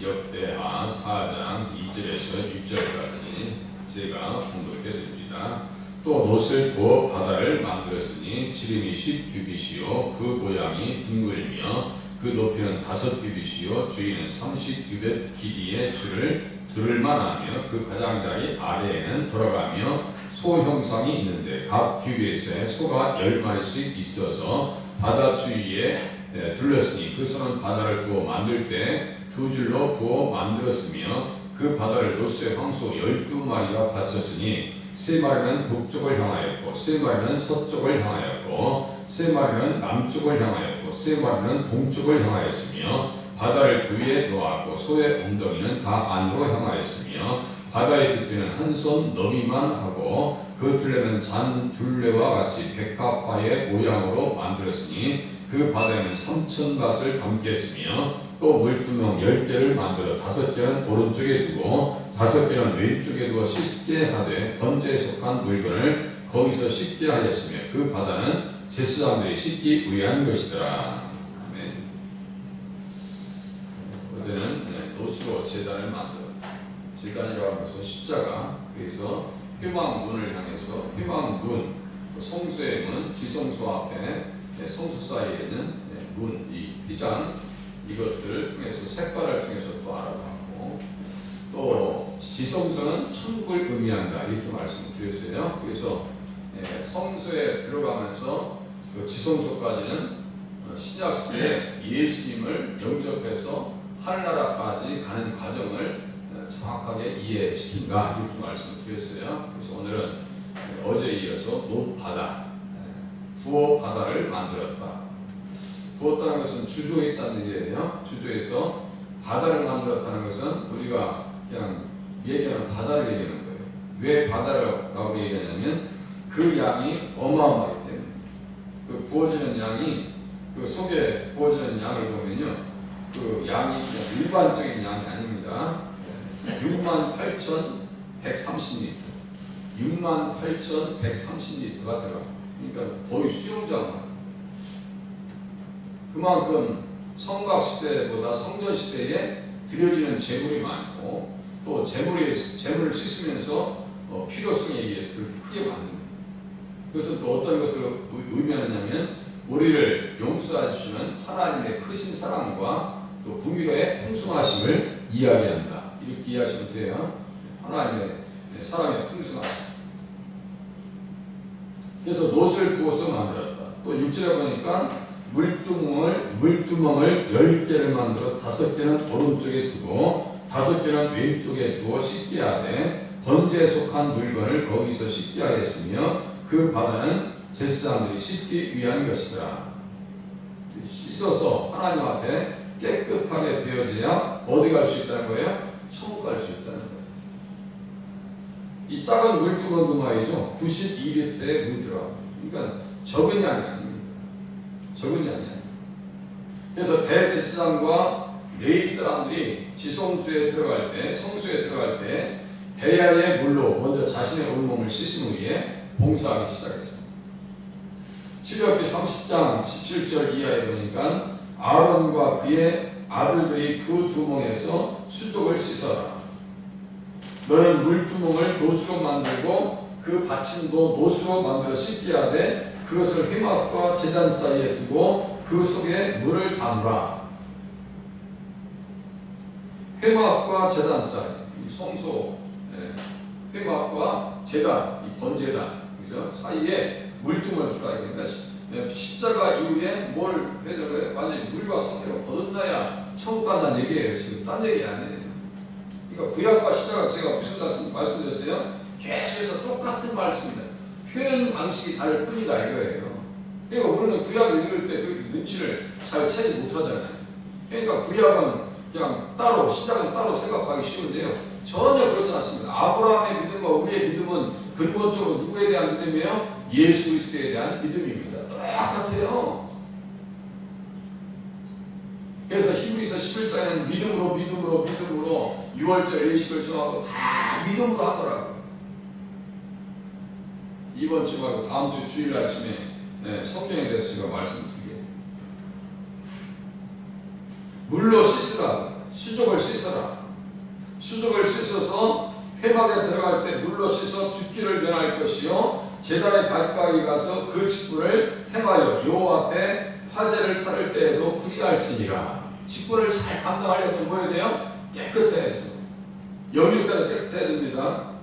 역대하 4장 2절에서 6절까지 제가 공독해 드립니다. 또 노슬 부어 바다를 만들었으니 지름이 10규빗이요 그 모양이 둥글며 그 높이는 다섯 규빗이요 주위는 30규빗 길이의 줄을 들을 만하며 그 가장자리 아래에는 돌아가며 소 형상이 있는데 각 규빗에 소가 열 마리씩 있어서 바다 주위에 에, 둘렀으니 그 손은 바다를 부어 만들 때 두 줄로 부어 만들었으며 그 바다를 노스의 황소 열두 마리가 바쳤으니 세 마리는 북쪽을 향하였고 세 마리는 서쪽을 향하였고 세 마리는 남쪽을 향하였고 세 마리는 동쪽을 향하였으며 바다를 그 위에 놓았고 소의 엉덩이는 다 안으로 향하였으며 바다의 두께는 한 손 너비만 하고 그 둘레는 잔 둘레와 같이 백합화의 모양으로 만들었으니 그 바다에는 삼천 밭을 담겠으며 또 물두멍 열 개를 만들어 다섯 개는 오른쪽에 두고 다섯 개는 왼쪽에 두어 씻게 하되 번제에 속한 물건을 거기서 씻게 하였으며 그 바다는 제스 사람들이 씻기 위한 것이더라. 아멘. 그때는 네, 노스로 제단을 만들어 제단이라고 하면서 십자가 그래서 휴망문을 향해서 휴망문 성수의 문 지성소 앞에 네, 성수 사이에는 네, 문, 이 휘장 이것들을 통해서 색깔을 통해서 또 알아봤고 또 지성소는 천국을 의미한다 이렇게 말씀드렸어요. 그래서 예, 성소에 들어가면서 그 지성소까지는 어, 신약 시대에 예수님을 영접해서 하늘나라까지 가는 과정을 어, 정확하게 이해시킨다 이렇게 말씀을 드렸어요. 그래서 오늘은 예, 어제 이어서 노바다 예, 부어 바다를 만들었다. 부었다는 것은 주조에 있다는 얘기예요. 주조에서 바다를 만들었다는 것은 우리가 그냥 얘기하는 바다를 얘기하는 거예요. 왜 바다라고 얘기하냐면 그 양이 어마어마하기 때문에 그 부어지는 양이 그 속에 부어지는 양을 보면요. 그 양이 그냥 일반적인 양이 아닙니다. 6만 8,130리터. 6만 8,130리터가 들어가. 그러니까 거의 수영장 그만큼 성각 시대보다 성전 시대에 드려지는 재물이 많고 또 재물이 재물을 씻으면서 어, 필요성에 의해서 크게 받는 거예요. 그것은 또 어떤 것을 의- 의미하느냐면 우리를 용서해 주시는 하나님의 크신 사랑과 또 궁유의 풍성하심을 이야기한다. 이렇게 이해하시면 돼요. 하나님의 사랑의 풍성하심. 그래서 노스를 부어서 만들었다. 또 6절에 보니까 물두멍을 물두멍을 열 개를 만들어 다섯 개는 오른쪽에 두고 다섯 개는 왼쪽에 두어 씻게 하되 번제에 속한 물건을 거기서 씻게 하였으며 그 바다는 제사장들이 씻기 위한 것이더라. 씻어서 하나님 앞에 깨끗하게 되어져야 어디 갈 수 있다는 거예요? 천국 갈 수 있다는 거예요. 이 작은 물두멍도 말이죠. 92리터의 물이 들어가. 그러니까 적은 양이 아닙니다. 적은 양이 아닙니다. 그래서 대제사장과 레이 사람들이 지성수에 들어갈 때, 성수에 들어갈 때 대야의 물로 먼저 자신의 온몸을 씻은 후에 봉사하기 시작했습니다. 출애굽기 30장 17절 이하에 보니까 아론과 그의 아들들이 그 두멍에서 수족을 씻어라. 너는 물두멍을 노수로 만들고 그 받침도 노수로 만들어 씻게 하되 그것을 회막과 제단 사이에 두고 그 속에 물을 담으라. 회막과 제단 사이, 이 성소, 예, 회막과 제단, 이 번제단, 그죠? 사이에 물tum을 두라. 그러니까 시- 예, 십자가 이후에 뭘 해줘요? 완전히 물과 성령을 거듭나야 천국 간다는 얘기예요. 지금 딴 얘기 아니에요. 그러니까 구약과 신약과 제가 무슨 말씀 말씀드렸어요? 계속해서 똑같은 말씀입니다. 표현 방식이 다를 뿐이다 이거예요. 그러니까 우리는 구약을 읽을 때그 눈치를 잘 채지 못하잖아요. 그러니까 구약은 그냥 따로 시작은 따로 생각하기 쉬운데요. 전혀 그렇지 않습니다. 아브라함의 믿음과 우리의 믿음은 근본적으로 누구에 대한 믿음이에요? 예수 그리스도에 대한 믿음입니다. 똑같아요. 그래서 히브리서 11장에는 믿음으로 믿음으로 믿음으로 6월절 예식을 정하고 다 믿음으로 하더라고요. 이번 주 말고 다음 주 주일 아침에 네, 성경에 대해서 제가 말씀드리게 물로 씻으라 수족을 씻어라. 수족을 씻어서 회막에 들어갈 때 물로 씻어 죽기를 면할 것이요 제단에 가까이 가서 그 직분을 행하여 여호와 앞에 화제를 살을 때에도 불이할지니라. 직분을 잘 감당하려면 뭐 해야 돼요? 깨끗해야죠. 영육대로 깨끗해야 됩니다.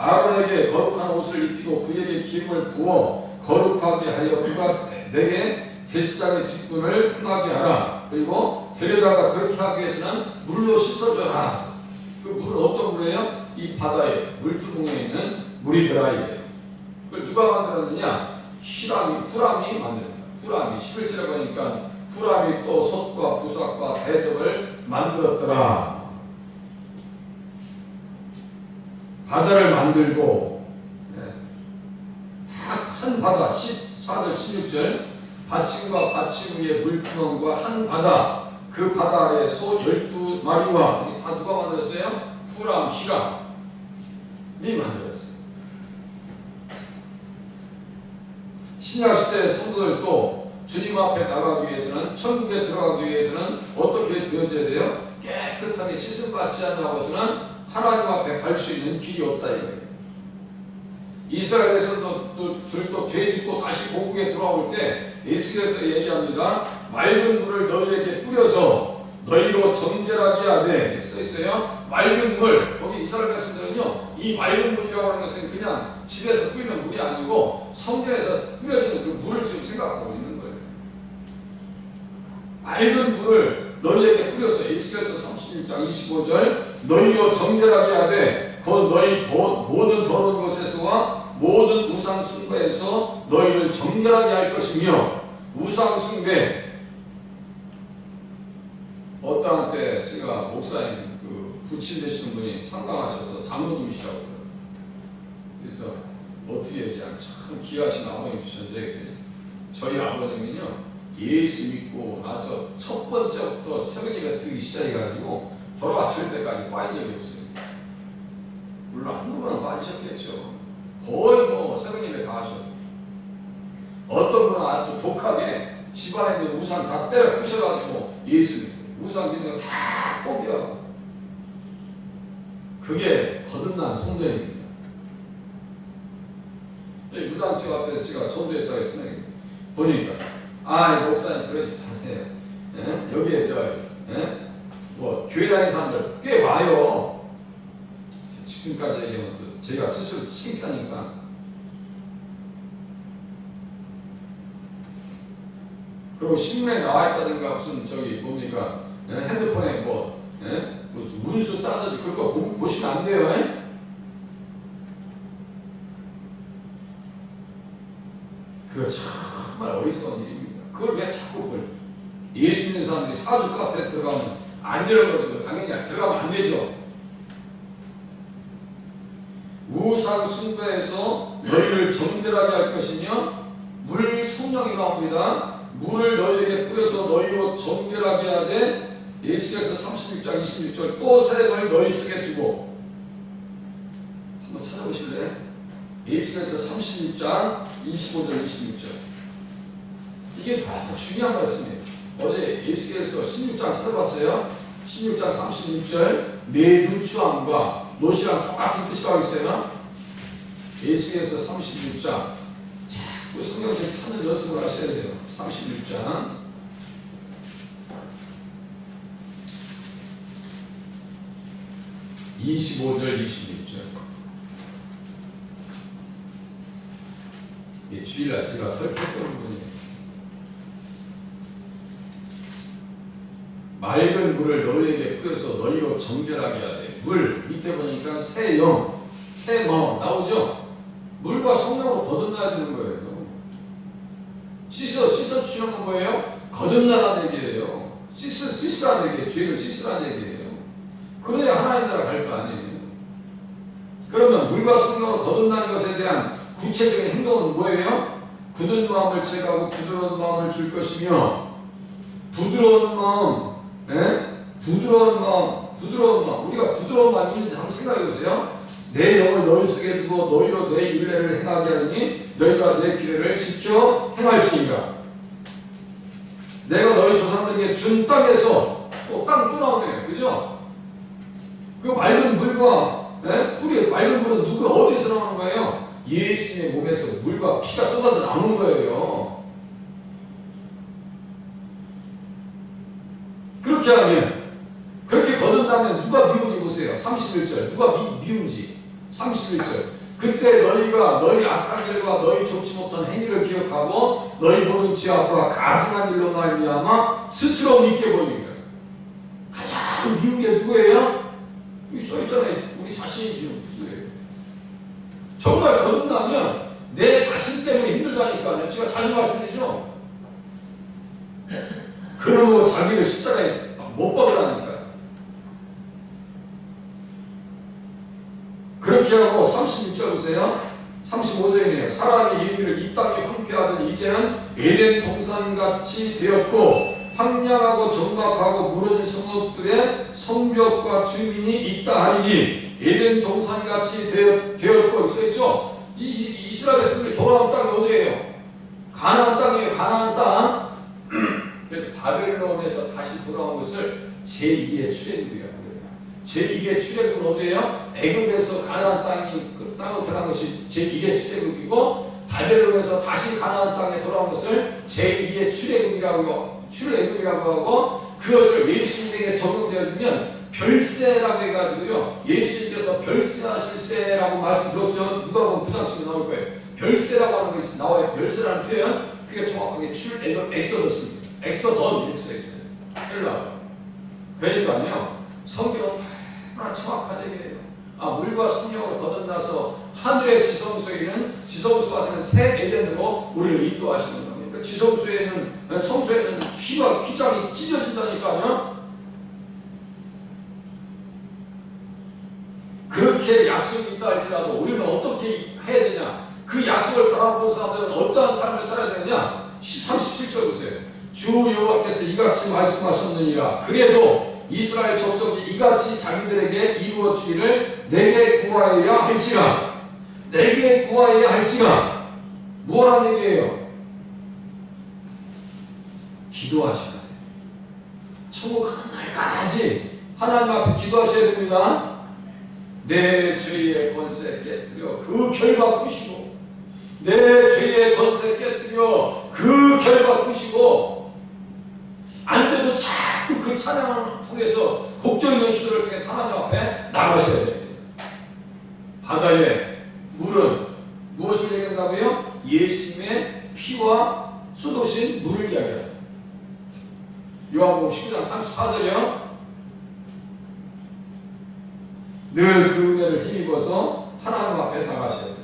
아론에게 거룩한 옷을 입히고 그에게 기름을 부어 거룩하게 하여 그가 내게 제사장의 직분을 행하게 하라. 그리고 데려다가 그렇게 하기 위해서는 물로 씻어줘라. 그 물은 어떤 물이에요? 이 바다에 물두멍에 있는 물이더라 이래요. 그걸 누가 만들었느냐? 히람이 후람이 만듭니다. 후람이 11절에 보니까 후람이 또 솥과 부삭과 대접을 만들었더라. 바다를 만들고 네. 한 바다 14절 16절 받침과 받침 위에 물두멍과 한 바다 그 바다 아래 소 12마리와 다 누가 만들었어요? 후람, 히람이 만들었어요. 신약 시대 성도들도 주님 앞에 나가기 위해서는 천국에 들어가기 위해서는 어떻게 되어져야 돼요? 깨끗하게 씻음 받지 않고서는 하나님 앞에 갈 수 있는 길이 없다 이거예요. 이스라엘에서도 죄 짓고 다시 고국에 돌아올 때 에스겔에서 얘기합니다. 맑은 물을 너희에게 뿌려서 너희로 정결하게 하되 써 있어요. 맑은 물 거기 이스라엘 백성들은요 이 맑은 물이라고 하는 것은 그냥 집에서 뿌리는 물이 아니고 성전에서 뿌려지는 그 물을 지금 생각하고 있는 거예요. 맑은 물을 너희에게 뿌려서 에스겔에서 36장 25절 너희로 정결하게 하되 곧 너희 도- 모든 더러운 것에서와 모든 우상 숭배에서 너희를 정결하게 할 것이며 우상 숭배 어떠한 때 제가 목사님 그 부친 되시는 분이 상담하셔서 장로님이시라고. 그래서 어떻게 얘기하면 참 귀하신 아버님 주셨는데 저희 아버님은요 예수 믿고 나서 첫 번째부터 새벽 예배 드리기 시작해가지고 돌아가실 때까지 빠진 적이 없어요. 물론 한두 번은 빠지셨겠죠. 거의 뭐 새벽 예배 다 하셨고 어떤 분은 아주 독하게 집안에 있는 우상 다 때려 부셔가지고 예수 믿고 믿는 거다 포기하고 그게 거듭난 성도입니다. 무당집 앞에서 제가 전도했다고 했잖아요. 보니까 아 목사님 그러지 마세요. 예? 여기에 저 예? 뭐 교회 다니는 사람들 꽤 와요. 지금까지 얘기하면 또 제가 스스로 창피하니까 그리고 신문에 나와 있다든가 무슨 저기 뭡니까 예? 핸드폰에 뭐, 예? 뭐 문수 따져지 그런 거 보, 보시면 안 돼요. 예? 그거 정말 어리석은 일입니다. 그걸 왜 자꾸 볼 예수 믿는 사람들이 사주 카페 들어가면 안 되는 거죠. 당연히 들어가면 안 되죠. 우상 숭배에서 너희를 정결하게 할 것이며 물 성령이 나옵니다. 물을 너희에게 뿌려서 너희로 정결하게 하되 예수께서 36장 26절 또 세력을 너희 속에 두고 한번 찾아보실래요? 예수께서 36장 25절 26절 이게 너무 중요한 말씀이에요. 어제 예수께서 16장 찾아봤어요. 16장 36절 내 누추함과 노시랑 똑같은 뜻이라고 있어요. 예수께서 36장 자꾸 성경책 찾는 연습을 하셔야 돼요. 36장 25절 26절 이 주일날 제가 설교했던 부분이에요. 맑은 물을 너희에게 뿌려서 너희로 정결하게 하되 물 밑에 보니까 새 영 새뭐 나오죠? 물과 성령으로 거듭나야 되는 거예요. 씻어 씻어 주시는 건 뭐예요? 거듭나라는 얘기예요. 씻으 씻으라는 얘기예요. 죄를 씻으라는 얘기예요. 그래야 하나님 나라 갈 거 아니에요. 그러면 물과 성령으로 거듭나는 것에 대한 구체적인 행동은 뭐예요? 굳은 마음을 제거하고 부드러운 마음을 줄 것이며 부드러운 마음, 예? 부드러운 마음, 부드러운 마음. 우리가 부드러운 마음이 있는지 한번 생각해 보세요. 내 영을 너희 속에 두고 너희로 내 윤례를 행하게 하니 너희가 내 기례를 지켜 행할지니라. 내가 너희 조상들에게 준 땅에서 또땅또 나오네요. 그죠? 그 맑은 물과 예? 뿌리 맑은 물은 누구 어디서 나오는 거예요? 예수님의 몸에서 물과 피가 쏟아져 나오는 거예요. 그렇게 하면 그렇게 거듭나면 누가 미운지 보세요. 31절 누가 미, 미운지 31절 그때 너희가 너희 악한 일과 너희 좋지 못한 행위를 기억하고 너희 보는 지하와 가증한 일로 말미암아 스스로 믿게 보이는 가장 미운 게 누구예요? 여기 써있잖아요. 우리 자신이 미운 누구예요? 정말 거듭나면 내 자신 때문에 힘들다니까요. 제가 자주 말씀드리죠. 그러고 자기를 십자가에 못 박으라니까요. 그렇게 하고 36절 보세요. 35절이네요. 사람이 이르기를 이 땅에 황폐하던 이제는 에덴 동산같이 되었고 황량하고 정박하고 무너진 성읍들의 성벽과 주민이 있다 하리니 에덴 동산같이 되었, 되었고 있어있죠? 이, 이 이스라엘 백성들이 돌아온 땅이 어디예요? 가나안 땅이에요. 가나안 땅. 그래서 바벨론에서 다시 돌아온 것을 제2의 출애굽이라고 그래요. 제2의 출애굽은 어디예요? 애굽에서 가나안 땅이 그 땅으로 들어간 것이 제1의 출애굽이고 바벨론에서 다시 가나안 땅에 돌아온 것을 제2의 출애굽이라고 출애굽이라고 하고 그것을 예수님에게 적용되어지면 별세라고 해가지고요 예수님께서 별세하실 세라고 말씀 들었죠? 누가 보면 부장식이 나올 거예요. 별세라고 하는 것이 나와요. 별세라는 표현. 그게 정확하게 출애굽 엑소더스입니다 엑소던 이렇게 써있어요 헬라 그러니까요 성경은 얼마나 정확한 얘기예요 아, 물과 성령으로 거듭나서 하늘의 지성소에는 지성소가 되는 새 에덴으로 우리를 인도하시는 겁니다. 그 지성소에는 성소에는 휘가 휘장이 찢어진다니까요. 그렇게 약속이 있다 할지라도 우리는 어떻게 해야 되냐? 그 약속을 바라본 사람들은 어떠한 삶을 살아야 되느냐? 37절 보세요. 주 여호와께서 이같이 말씀하셨느니라. 그래도 이스라엘 족속이 이같이 자기들에게 이루어 주기를 내게 구하여야 할지라. 내게 구하여야 할지라. 무엇하는 얘기예요? 기도하시라. 천국 가는 날까지 하나님 앞에 기도하셔야 됩니다. 내 죄의 권세 깨뜨려 그 결박 부시고 내 죄의 권세 깨뜨려 그 결박 부시고 안 돼도 자꾸 그 찬양을 통해서 곡조 있는 기도를 통해서 하나님 앞에 나가셔야 됩니다. 바다의 물은 무엇을 얘기한다고요? 예수님의 피와 쏟으신 물을 이야기합니다. 요한복음 19장 34절이요. 늘 그 은혜를 힘입어서 하나님 앞에 나가셔야 됩니다.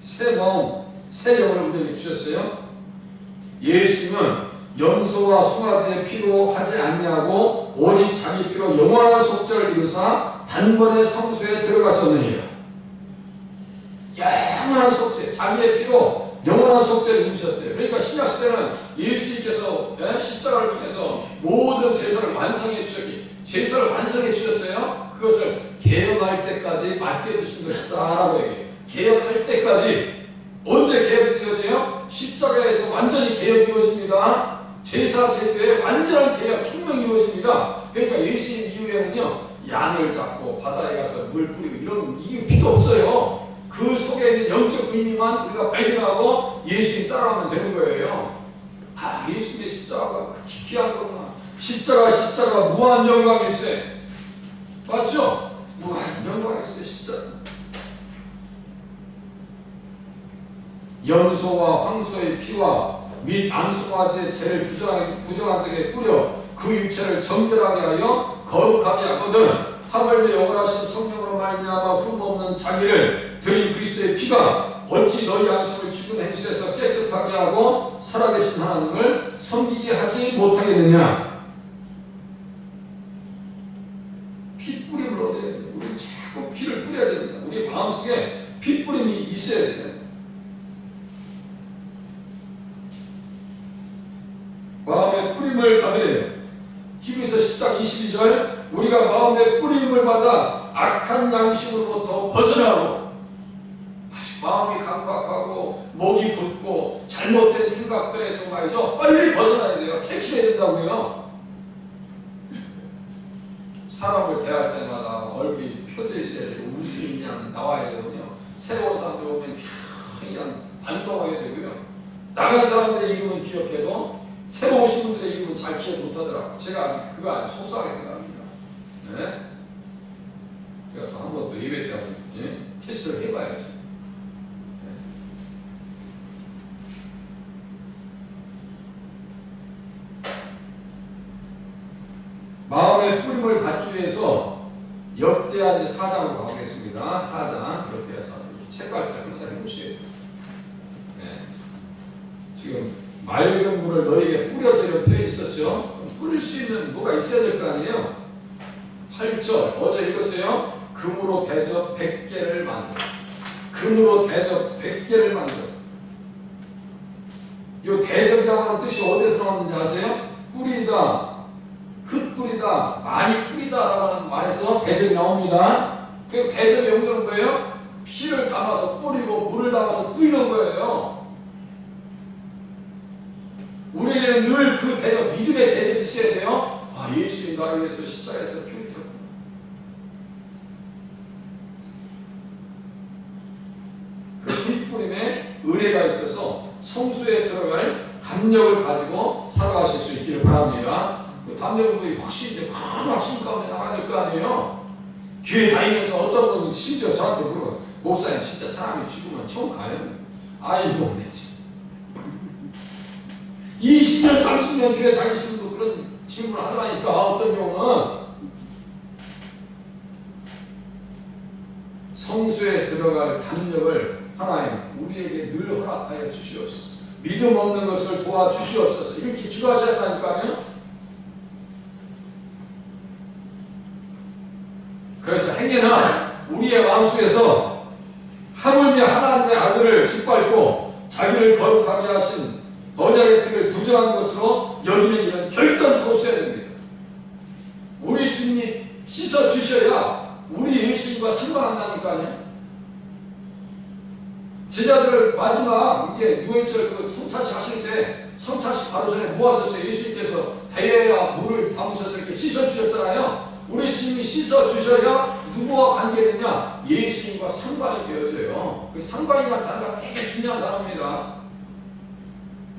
새 마음, 새 영을 우리에게 주셨어요. 예수님은 염소와 송아지의 피로 하지 아니하고 오직 자기 피로 영원한 속죄를 이루사 단번에 성소에 들어가셨느니라. 영원한 속죄, 자기의 피로 영원한 속죄를 이루셨대요. 그러니까 신약 시대는 예수님께서 예? 십자가를 통해서 모든 제사를 완성해 주셨기, 제사를 완성해 주셨어요. 그것을 개혁할 때까지 맡겨두신 것이다라고 얘기해요. 개혁할 때까지 언제 개혁이 이루어져요? 십자가에서 완전히 개혁이 이루어집니다. 제사 제도에 완전한 개혁, 혁명이 이루어집니다. 그러니까 예수님 이후에는요, 양을 잡고 바다에 가서 물 뿌리고 이런 이게 필요 없어요. 그 속에 있는 영적 의미만 우리가 발견하고 예수님 따라가면 되는 거예요. 아, 예수님의 십자가가 그렇게 귀한 거구나. 십자가, 십자가, 무한 영광일세. 맞죠? 무한 영광일세, 십자가. 염소와 황소의 피와 및 암송아지의 죄를 부정하게, 부정한 적에 뿌려 그 육체를 정결하게 하여 거룩하게 하거든 하물며 영원하신 성령으로 말미암아 흠없는 자기를 드린 그리스도의 피가 어찌 너희 양심을 죽은 행실에서 깨끗하게 하고 살아계신 하나님을 섬기게 하지 못하겠느냐 피 뿌림을 얻어야 돼요 우리 자꾸 피를 뿌려야 됩니다 우리 마음속에 피 뿌림이 있어야 돼요 마음의 뿌림을 받으래요. 히브리서 10장 22절 우리 가 마음의 뿌림을 받아 악한 양심으로부터 벗어나고 아주 마음이 강박하고 목이 자 잘못된 생각들에서 말이죠. 빨리 벗어나야 돼요. 탈출해야 된다고요. 사람을 대할 때마다 얼굴이 있어야 되고 웃음이 그냥 나와야 되거든요. 새로운 사람들 오면 그냥 반동하게 되고요. 나간 사람들의 이름은 기억해도 새로 오신 분들의 이름은 잘 기억 못하더라고요. 제가 그거 아주 속상하게 생각합니다. 네? 제가 또한번더 예배 때 한번 예? 테스트를 해봐야지. 네. 마음의 뿌림을 받기 위해서 역대하 이제 4장으로 가겠습니다. 4장, 역대하 4장. 책갈 때 항상 해보셔야 돼요. 네. 지금 맑은 물을 너에게 뿌려서 이렇게 있었죠. 뿌릴 수 있는 뭐가 있어야 될 거 아니에요. 8절 어제 읽었어요. 금으로 대접 100개를 만들어. 금으로 대접 100개를 만들어. 이 대접이라고 하는 뜻이 어디서 나왔는지 아세요? 뿌리다, 흩뿌리다, 많이 뿌리다라고 하는 말에서 대접이 나옵니다. 그 대접의 용도는 뭐예요? 피를 담아서 뿌리고 물을 담아서 뿌리는 거예요. 우리에게는 늘 그 대접, 믿음의 대접이 있어야 돼요. 아, 예수님 나를 위해서 십자가에서 피 흘리셨구나. 그 은혜가 있어서 성수에 들어갈 담력을 가지고 살아가실 수 있기를 바랍니다. 그 담력은 확실히 이제 큰 확신 가운데 나가야 될거 아니에요. 교회 다니면서 어떤 분은 심지어 저한테 물어요. 목사님 진짜 사람이 죽으면 처음 가요? 아이고 내 진짜. 20년 30년 교회 다니시는 분 그런 질문을 하더라니까 어떤 경우는 성수에 들어갈 담력을 하나님 우리에게 늘 허락하여 주시옵소서. 믿음 없는 것을 도와주시옵소서. 이렇게 기도하셨다니까요. 그래서 행여는 우리의 마음속에서 하물며 하나님의 아들을 짓밟고 자기를 거룩하게 하신 언약의 뜻을 부정한 것으로 여기는 이런 결단코 없어야 됩니다. 우리 주님이 씻어 주셔야 우리 예수님과 상관한다니까요. 제자들을 마지막 이제 6월절 그 성찬식 하실 때 성찬식 바로 전에 모았었어요. 예수님께서 대야 물을 담으셔서 이렇게 씻어 주셨잖아요. 우리 주님이 씻어 주셔야 누구와 관계되냐? 예수님과 상관이 되어져요. 그 상관이라는 단어가 되게 중요한 단어입니다.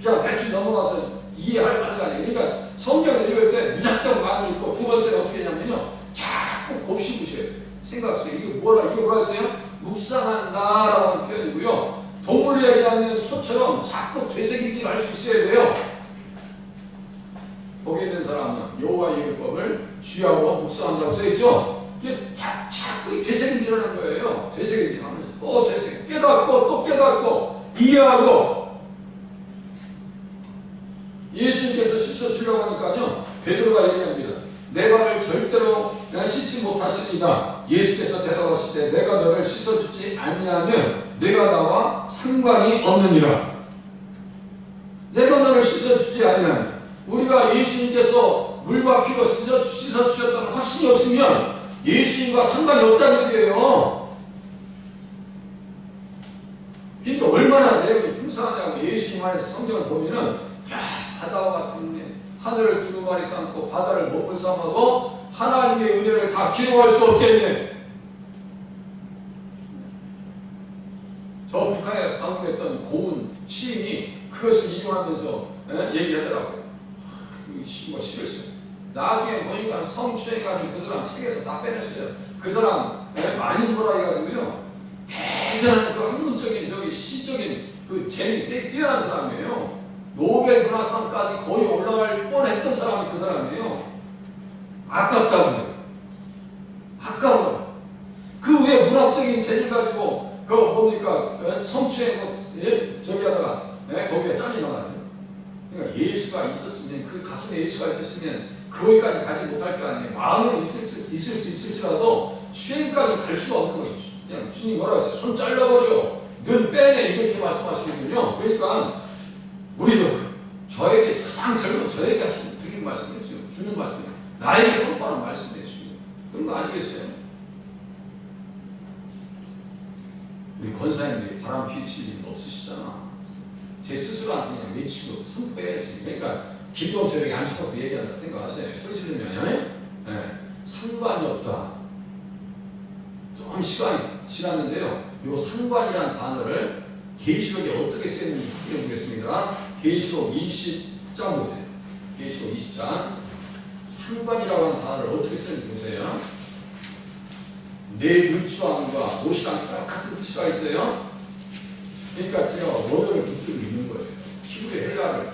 그냥 대충 넘어가서 이해할 단어가 아니에요. 그러니까 성경을 읽을 때 무작정 많이 읽고 두 번째는 어떻게 하냐면요. 자꾸 곱씹으셔야 돼요. 생각 속에 이게 뭐라, 이게 뭐라 했어요? 묵상한다라는 표현이고요. 동물 이야기하는 소처럼 자꾸 되새김질 할수 있어야 돼요. 복에 있는 사람은 여호와의 율법을 주야로 묵상한다고 써있죠. 이게 자, 자꾸 되새김질 하는 거예요. 되새김질 하면서 또 되새김 깨닫고 또 깨닫고 이해하고 예수님께서 씻어 주려고 하니까요. 베드로가 얘기합니다. 내 발을 절대로 씻지 못하시리다. 예수께서 대답하실 때 내가 너를 씻어주지 아니하면 내가 나와 상관이 없느니라. 내가 너를 씻어주지 아니하면 우리가 예수님께서 물과 피로 씻어, 씻어주셨다는 확신이 없으면 예수님과 상관이 없다는 얘기예요. 그러니까 얼마나 내용이 풍성하냐고 예수님 안에서 성경을 보면은 야 바다와 같은 하늘을 두루마리 삼고 바다를 몸을 삼아도 하나님의 은혜를 다 기록할 수 없겠네. 저 북한에 방문했던 고은 시인이 그것을 이용하면서 에, 얘기하더라고요. 그 시, 뭐 써요. 나중에 보니까 성추행가지고 그 사람 책에서 다 빼냈어요. 그 사람 에, 많이 보라 해가지고요. 대단한 그 학문적인 저기 시적인 그 재미 뛰어난 사람이에요. 노벨 문학상까지 거의 올라갈 뻔했던 사람이 그 사람이에요. 아깝다고요. 아까워. 그 외에 문학적인 재질 가지고 그 뭡니까 에? 성추행 뭐, 예? 저기 하다가 예? 거기에 잘리 나가요. 그러니까 예수가 있었으면 그 가슴에 예수가 있었으면 거기까지 가지 못할 거 아니에요. 마음은 있을 수, 있을 수 있을지라도 수행까지 갈 수가 없는 거예요. 그냥 주님 뭐라고 했어요? 손 잘라버려. 눈 빼내 이렇게 말씀하시거든요. 그러니까 우리도 저에게 가장 젊은 저에게 하시는 드린. 지금 주는 말씀이에요. 나에게 선포하는 말씀이에요. 지금. 그런 거 아니겠어요? 우리 권사님들이 바람 피우실 일 없으시잖아. 제 스스로한테 그냥 외치고 선포해야지. 그러니까 김동철이 안쳐놓고 얘기한다 생각하세요. 소리 지르면 예, 상관이 없다. 좀 시간이 지났는데요. 요 상관이라는 단어를 계시록에 어떻게 확인해 보겠습니다. 계시록 20장 보세요. 계시록 20장 상관이라고 하는 단어를 어떻게 쓰는지 보세요. 내 누추함과 못이랑 똑같은 뜻이가 있어요. 그러니까 제가 원어를 붙들고 있는 거예요. 히브리 헬라를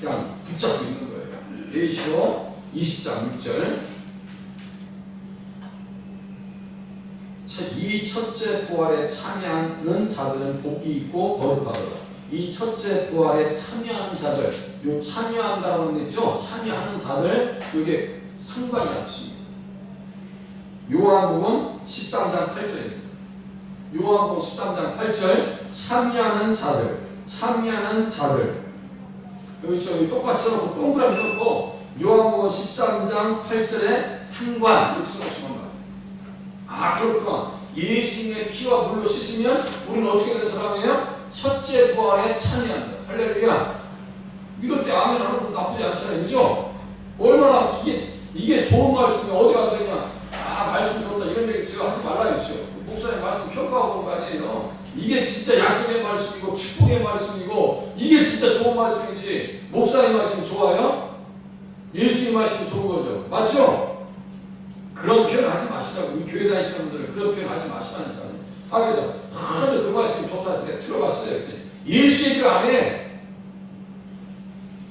그냥 붙잡고 있는 거예요. 계시록 20장 6절 이 첫째 부활에 참여하는 자들은 복이 있고 거룩하도다. 이 첫째 부활에 참여하는 자들, 요 참여한다고 하는 거 있죠? 참여하는 자들, 이게 상관이라는 뜻입니다. 요한복음 13장 8절입니다. 요한복음 13장 8절 참여하는 자들, 참여하는 자들. 여기 저 똑같이 써놓고 동그라미 넣고 요한복음 13장 8절에 상관 이렇게 써놓으시면 돼요. 아 그렇구나. 예수님의 피와 물로 씻으면 우리는 어떻게 되는 사람이에요? 첫째 부활에 참여한다. 할렐루야. 이럴 때 아멘 하는 건 나쁘지 않잖아요. 그죠? 얼마나 이게 이게 좋은 말씀이 어디 가서 그냥 아 말씀 좋다 이런 얘기 제가 하지 말라요. 그죠? 목사님 말씀 평가하고 온거 아니에요. 이게 진짜 약속의 말씀이고 축복의 말씀이고 이게 진짜 좋은 말씀이지 목사님 말씀 좋아요? 예수님 말씀 좋은 거죠. 맞죠? 그런 표현 하지 마시라고 이 교회 다니시는 분들은 그런 표현 하지 마시라니까요. 아 그래서 하도 그 말씀이 좋다 내가 들어갔어요. 그랬더니 예수 얘기를 안 해.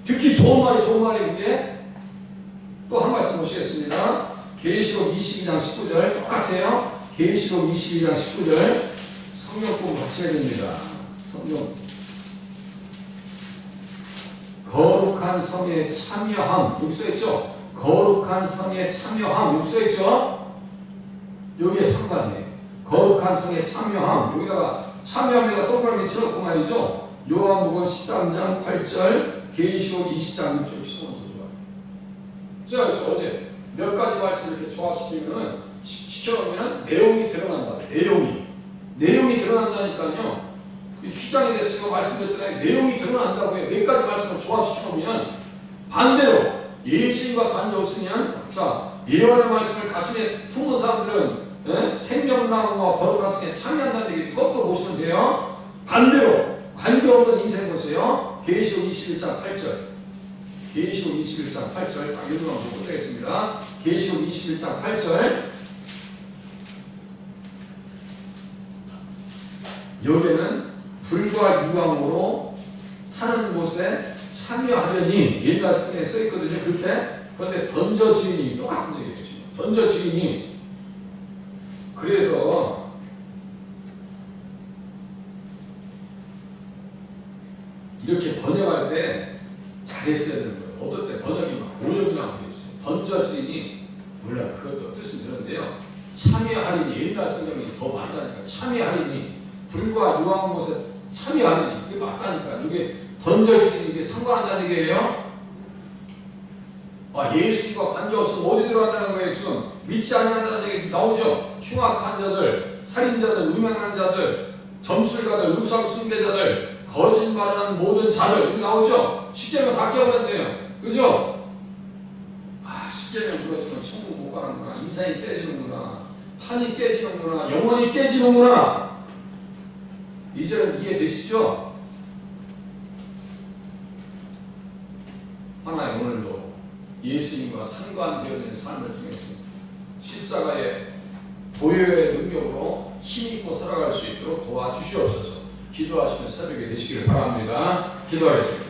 듣기 좋은 말이 좋은 말이 그게 또 한 말씀 보시겠습니다. 계시록 22장 19절 똑같아요. 계시록 22장 19절 성경 꼭 맞춰야 됩니다. 성경 거룩한 성에 참여함 써있죠? 거룩한 성에 참여함 써있죠? 여기에 상관이에요. 성에 참여함 여기다가 참여함에다 동그라미 쳐놓고 말이죠. 요한복음 13장 8절 계시록 20장 6절 쓰면 더 좋아요. 제가 저 어제 몇 가지 말씀 이렇게 조합시키면 시켜놓으면 내용이 드러난다. 내용이 내용이 드러난다니까요. 이 휘장에 대해서 제가 말씀드렸잖아요. 내용이 드러난다고요. 몇 가지 말씀을 조합시켜놓으면 반대로 예수님과 관계 없으면 자 예언의 말씀을 가슴에 품은 사람들은 예? 생명나무와 거룩한 성에 참여한다는 얘기지 거꾸로 보시면 돼요. 반대로 관계없는 인생 보세요. 계시록 21장 8절 계시록 21장 8절 딱 읽으면 보고 되겠습니다. 계시록 21장 8절 여기는 불과 유황으로 타는 곳에 참여하려니 옛날 성경에 써 있거든요. 그렇게 그런데 던져 주인이 똑같은 얘기예요. 던져 주인이 그래서 이렇게 번역할 때 잘했어야 되는 거예요. 어떨 때 번역이 막 오역이나 하고 있어요. 던져 주인이 물론 그것도 뜻은 그런데요. 참여하리니 옛날 성경이 더 맞다니까 참여하리니 불과 유황 곳에 참여하리니 이게 맞다니까 이게 던져지는 이게 상관한다는 얘기예요. 아, 예수님과 관계 없으면 어디 들어간다는 거예요, 지금. 믿지 않는다는 얘기 나오죠. 흉악한 자들, 살인자들, 음행하는 자들, 점술가들, 의상 숭배자들, 거짓말하는 모든 자들, 나오죠. 십계명 다 깨어났네요. 그죠? 아, 십계명 들어주면 천국 못 가는구나. 인상이 깨지는구나. 판이 깨지는구나. 영혼이 깨지는구나. 이제는 이해되시죠? 하나의 오늘도 예수님과 상관되어진 삶을 통해서 십자가의 보혈의 능력으로 힘있고 살아갈 수 있도록 도와주시옵소서 기도하시는 새벽이 되시기를 바랍니다. 기도하겠습니다.